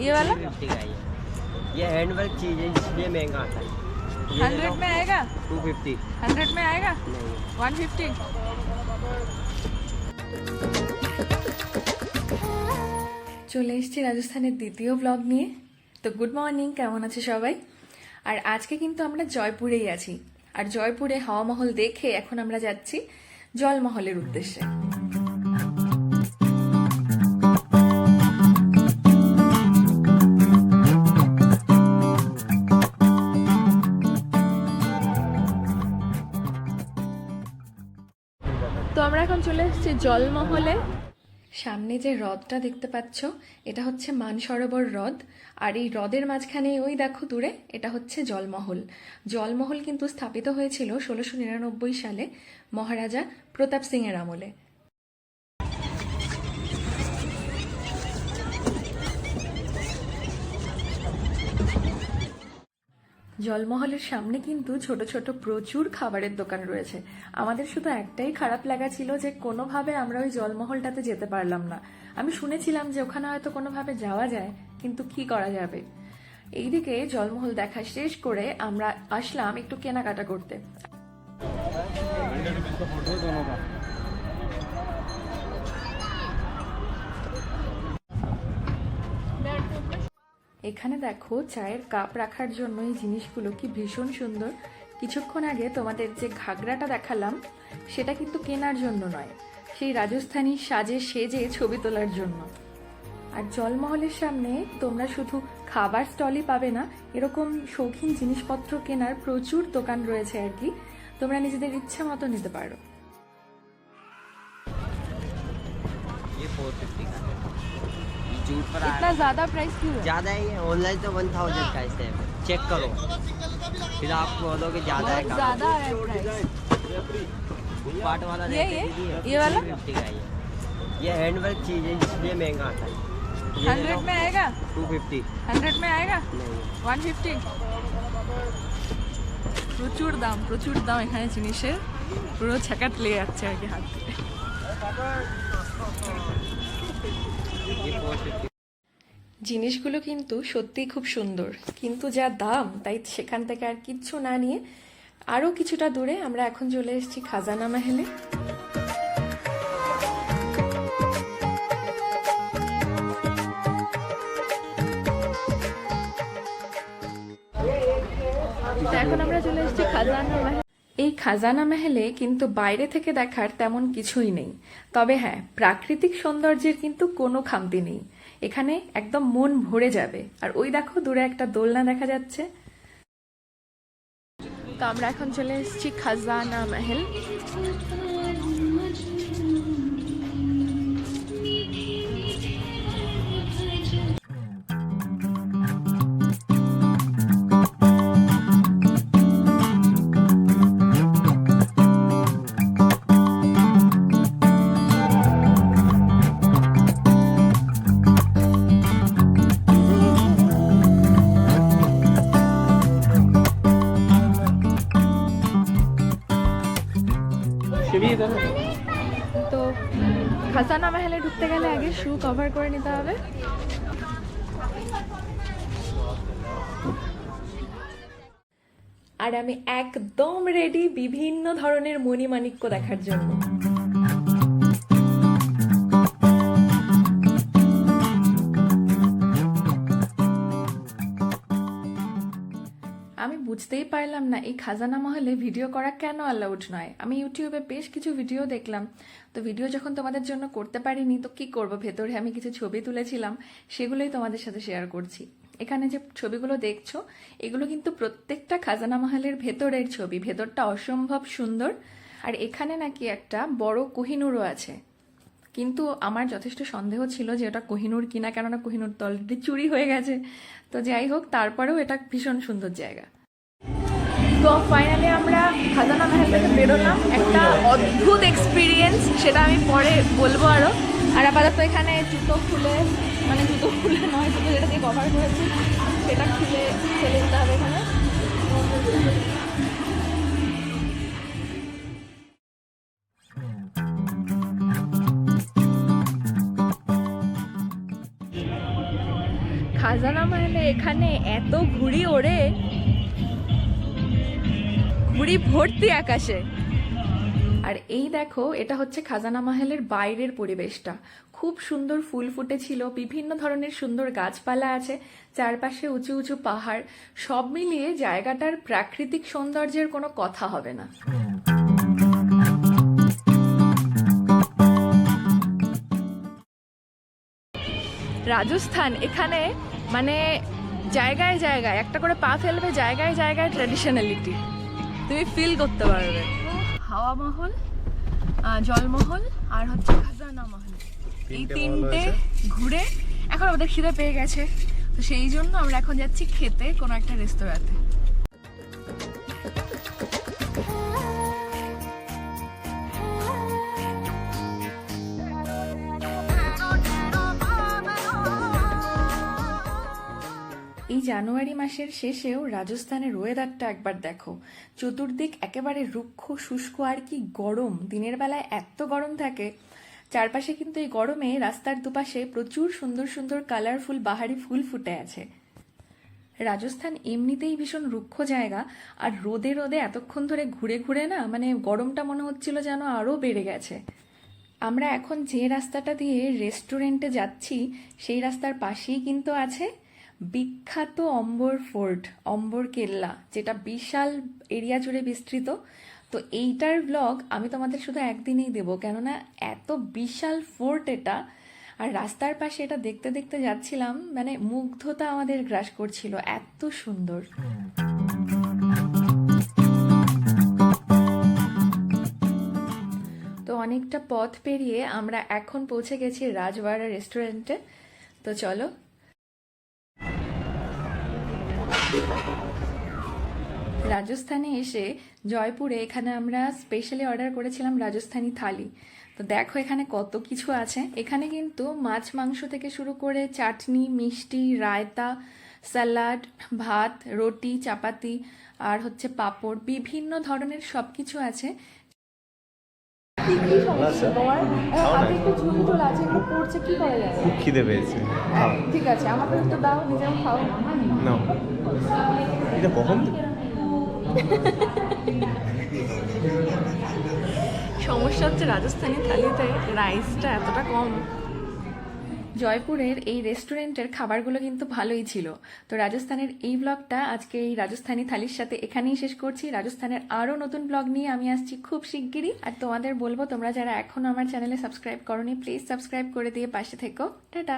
ये वाला फिफ्टी का ये ये हैंडवर्क चीज़ है इसलिए महंगा आता है हंड्रेड में आएगा टू फिफ्टी हंड्रेड में आएगा नहीं वन फिफ्टी চলে এসেছি রাজস্থানের দ্বিতীয় ব্লগ নিয়ে তো গুড মর্নিং কেমন আছে সবাই আর আজকে কিন্তু আমরা জয়পুরেই আছি আর জয়পুরে হাওয়া মহল দেখে এখন আমরা যাচ্ছি জলমহলের উদ্দেশ্যে চলে জলমহলে। সামনে যে হ্রদটা দেখতে পাচ্ছ, এটা হচ্ছে মানসরোবর হ্রদ। আর এই হ্রদের মাঝখানে, ওই দেখো দূরে, এটা হচ্ছে জলমহল। জলমহল কিন্তু স্থাপিত হয়েছিল ষোলোশো নিরানব্বই সালে মহারাজা প্রতাপ সিংয়ের আমলে। জলমহলের সামনে কিন্তু ছোট ছোট প্রচুর খাবারের দোকান রয়েছে। আমাদের শুধু একটাই খারাপ লাগা ছিল যে কোনোভাবে আমরা ওই জলমহলটাতে যেতে পারলাম না। আমি শুনেছিলাম যে ওখানে হয়তো কোনোভাবে যাওয়া যায়, কিন্তু কি করা যাবে? এইদিকে জলমহল দেখা শেষ করে আমরা আসলাম একটু কেনাকাটা করতে। এখানে দেখো চায়ের কাপ রাখার জন্য এই জিনিসগুলো কি ভীষণ সুন্দর। কিছুক্ষণ আগে তোমাদের যে ঘাগরাটা দেখালাম, সেটা কিন্তু কেনার জন্য নয়, সেই রাজস্থানী সাজে সেজে ছবি তোলার জন্য। আর জলমহলের সামনে তোমরা শুধু খাবার স্টলই পাবে না, এরকম শৌখিন জিনিসপত্র কেনার প্রচুর দোকান রয়েছে আর কি, তোমরা নিজেদের ইচ্ছা মতো নিতে পারো। ये जूट पर आ इतना ज्यादा प्राइस क्यों है ज़्यादा ही है ऑनलाइन तो वन थाउजेंड का इससे चेक करो फिर आप बोलोगे ज़्यादा है बहुत कम ज्यादा है प्राइस पार्ट वाला ये रहता है ये? दीदी, ये वाला? 350 का ये ये हैंडवर्क चीज़ है इसलिए महंगा आता है हंड्रेड में आएगा टू फिफ्टी হান্ড্রেড में आएगा नहीं ওয়ান ফিফটি প্রচুর দাম প্রচুর দাম এখানে জিনিসের পুরো ছ্যাকাট লেগে যাচ্ছে আর কি হাত থেকে ये फोर फिफ्टी জিনিসগুলো কিন্তু সত্যিই খুব সুন্দর। কিন্তু যা দাম, তাই সেখান থেকে আর কিচ্ছু না নিয়ে আরও কিছুটা দূরে আমরা এখন চলে এসেছি খাজানা মাহেলে। এখন আমরা চলে এসেছি খাজানা মাহেল। এই খাজানা মেহেলে কিন্তু বাইরে থেকে দেখার তেমন কিছুই নেই। তবে হ্যাঁ প্রাকৃতিক সৌন্দর্যের কিন্তু কোনো খামতি নেই। এখানে একদম মন ভরে যাবে। আর ওই দেখো, দূরে একটা দোলনা দেখা যাচ্ছে। তো আমরা এখন চলে এসেছি খাজানা মেহেল। তো খাসানা মেহেলে ঢুকতে গেলে আগে শু কভার করে নিতে হবে। আর আমি একদম রেডি বিভিন্ন ধরনের মণিমাণিক্য দেখার জন্য। আমি বুঝতেই পারলাম না, এই খাজানা মহলে ভিডিও করা কেন অ্যালাউড নয়? আমি ইউটিউবে বেশ কিছু ভিডিও দেখলাম। তো ভিডিও যখন তোমাদের জন্য করতে পারিনি, তো কি করব? ভেতরে আমি কিছু ছবি তুলেছিলাম, সেগুলোই তোমাদের সাথে শেয়ার করছি। এখানে যে ছবিগুলো দেখছ, এগুলো কিন্তু প্রত্যেকটা খাজানা মহলের ভেতরের ছবি। ভেতরটা অসম্ভব সুন্দর। আর এখানে নাকি একটা বড় কোহিনুরও আছে। কিন্তু আমার যথেষ্ট সন্দেহ ছিল যে ওটা কোহিনুর কিনা, কেননা কোহিনুর তো অলরেডি চুরি হয়ে গেছে। তো যাই হোক, তারপরেও এটা ভীষণ সুন্দর জায়গা। তো ফাইনালি আমরা খাজানা মহল থেকে বেরোলাম। একটা অদ্ভুত এক্সপিরিয়েন্স সেটা আমি পরে বলব আরও আর আপাতত এখানে জুতো খুলে মানে জুতো খুলে নয়, জুতো যেটা দিয়ে কভার করেছি, সেটা খুলে ফেলে দিতে হবে এখানে। খাজানা মাহলে এখানে এত ঘুড়ি ওড়ে। ঘুড়ি ভর্তি আকাশে। আর এই দেখো, এটা হচ্ছে খাজানা মাহলের বাইরের পরিবেশটা। খুব সুন্দর ফুল ফুটেছিল, বিভিন্ন ধরনের সুন্দর গাছপালা আছে, চারপাশে উঁচু উঁচু পাহাড়, সব মিলিয়ে জায়গাটার প্রাকৃতিক সৌন্দর্যের কোনো কথা হবে না। রাজস্থান এখানে মানে জায়গায় জায়গায় একটা করে পা ফেলবে জায়গায় জায়গায় ট্র্যাডিশনালিটি তুমি ফিল করতে পারবে। হাওয়া মহল জলমহল আর হচ্ছে খাজানা মহল। এই তিনটে ঘুরে এখন আমাদের খিদে পেয়ে গেছে। তো সেই জন্য আমরা এখন যাচ্ছি খেতে কোনো একটা রেস্তোরাঁতে এই জানুয়ারি মাসের শেষেও রাজস্থানের ওয়েদারটা একবার দেখো। চতুর্দিক একেবারে রুক্ষ, শুষ্ক আর কি গরম। দিনের বেলায় এত গরম থাকে। চারপাশে কিন্তু এই গরমে রাস্তার দুপাশে প্রচুর সুন্দর সুন্দর কালারফুল বাহারি ফুল ফুটে আছে। রাজস্থান এমনিতেই ভীষণ রুক্ষ জায়গা। আর রোদে রোদে এতক্ষণ ধরে ঘুরে ঘুরে না মানে গরমটা মনে হচ্ছিল যেন আরও বেড়ে গেছে। আমরা এখন যে রাস্তাটা দিয়ে রেস্টুরেন্টে যাচ্ছি, সেই রাস্তার পাশেই কিন্তু আছে বিখ্যাত অম্বর ফোর্ট, অম্বর কেল্লা, যেটা বিশাল এরিয়া জুড়ে বিস্তৃত। তো এইটার ব্লগ আমি তোমাদের শুধু একদিনেই দেবো, কেননা এত বিশাল ফোর্ট এটা। আর রাস্তার পাশে এটা দেখতে দেখতে যাচ্ছিলাম মানে মুগ্ধতা আমাদের গ্রাস করছিল, এত সুন্দর। তো অনেকটা পথ পেরিয়ে আমরা এখন পৌঁছে গেছি রাজবাড়া রেস্টুরেন্টে তো চলো রাজস্থানে এসে জয়পুরে এখানে আমরা স্পেশালি অর্ডার করেছিলাম রাজস্থানি থালি। তো দেখো এখানে কত কিছু আছে। এখানে কিন্তু মাছ, মাংস থেকে শুরু করে চাটনি, মিষ্টি, রায়তা, স্যালাড, ভাত, রুটি, চাপাতি আর হচ্ছে পাঁপড়, বিভিন্ন ধরনের সব কিছু আছে। কি কি সমস্যা তোমার? হাতে একটু ঝুল ঝুল আছে একটু পড়ছে কি করা খুব খিদে পেয়েছে। ঠিক আছে আমাকে একটু দাও নিজেও খাও। না। এটা কখন সমস্যা হচ্ছে রাজস্থানি থালিতে রাইসটা এতটা কম। জয়পুরের এই রেস্টুরেন্টের খাবারগুলো কিন্তু ভালোই ছিল। তো রাজস্থানের এই ব্লগটা আজকে এই রাজস্থানি থালির সাথে এখানেই শেষ করছি। রাজস্থানের আরও নতুন ব্লগ নিয়ে আমি আসছি খুব শিগগিরই। আর তোমাদের বলব, তোমরা যারা এখনও আমার চ্যানেলে সাবস্ক্রাইব করনি প্লিজ সাবস্ক্রাইব করে দিয়ে পাশে থেকো। টাটা!